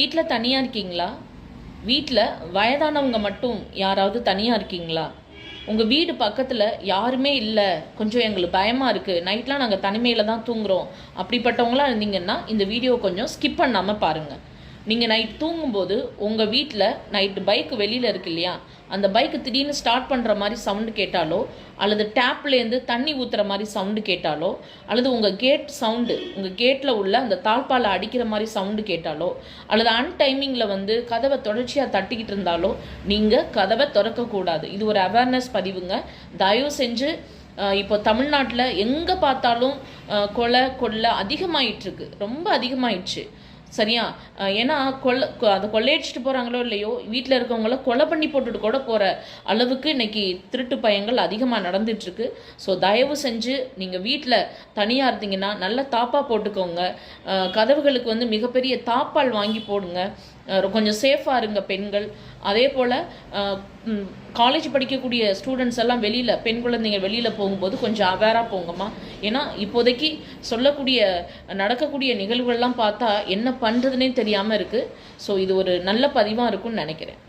வீட்டில் தனியாக இருக்கீங்களா? வீட்டில் வயதானவங்க மட்டும் யாராவது தனியாக இருக்கீங்களா? உங்கள் வீடு பக்கத்தில் யாருமே இல்லை. கொஞ்சம் எங்களுக்கு பயமாக இருக்குது நைட்லாம் நாங்கள் தனிமையில் தான் தூங்குறோம். அப்படிப்பட்டவங்களாம் இருந்தீங்கன்னா இந்த வீடியோ கொஞ்சம் ஸ்கிப் பண்ணாமல் பாருங்கள் நீங்கள் நைட் தூங்கும்போது உங்கள் வீட்டில் நைட்டு பைக் வெளியில் இருக்கு இல்லையா? அந்த பைக்கு திடீர்னு ஸ்டார்ட் பண்ணுற மாதிரி சவுண்டு கேட்டாலோ அல்லது டேப்லேருந்து தண்ணி ஊற்றுற மாதிரி சவுண்டு கேட்டாலோ அல்லது உங்கள் கேட் சவுண்டு உங்கள் கேட்டில் உள்ள அந்த தாழ்ப்பாலை அடிக்கிற மாதிரி சவுண்டு கேட்டாலோ அல்லது அன்டைமிங்கில் வந்து கதவை தொடர்ச்சியாக தட்டிக்கிட்டு இருந்தாலோ நீங்கள் கதவை திறக்கக்கூடாது. இது ஒரு அவேர்னஸ் பதிவுங்க. தயவு செஞ்சு இப்போ தமிழ்நாட்டில் எங்கே பார்த்தாலும் கொலை கொள்ளை அதிகமாயிட்டுருக்கு ரொம்ப அதிகமாயிடுச்சு. சரியா? ஏன்னா கொள்ள அதை கொள்ளையடிச்சிட்டு போகிறாங்களோ இல்லையோ வீட்டில் இருக்கவங்கள கொலை பண்ணி போட்டுட்டு கூட போகிற அளவுக்கு இன்னைக்கு திருட்டு பயங்கள் அதிகமாக நடந்துகிட்ருக்கு ஸோ தயவு செஞ்சு நீங்கள் வீட்டில் தனியாக இருந்தீங்கன்னா நல்ல தாப்பாக போட்டுக்கோங்க. கதவுகளுக்கு வந்து மிகப்பெரிய தாப்பால் வாங்கி போடுங்க. கொஞ்சம் சேஃபாக இருங்க பெண்கள். அதே போல் காலேஜ் படிக்கக்கூடிய ஸ்டூடெண்ட்ஸ் எல்லாம் வெளியில் பெண் குழந்தைங்க வெளியில் போகும்போது கொஞ்சம் அவேராக போங்கம்மா. ஏன்னா இப்போதைக்கு சொல்லக்கூடிய நடக்கக்கூடிய நிகழ்வுகள்லாம் பார்த்தா என்ன பண்ணுறதுனே தெரியாமல் இருக்குது ஸோ இது ஒரு நல்ல பதிவாக இருக்கும்னு நினைக்கிறேன்.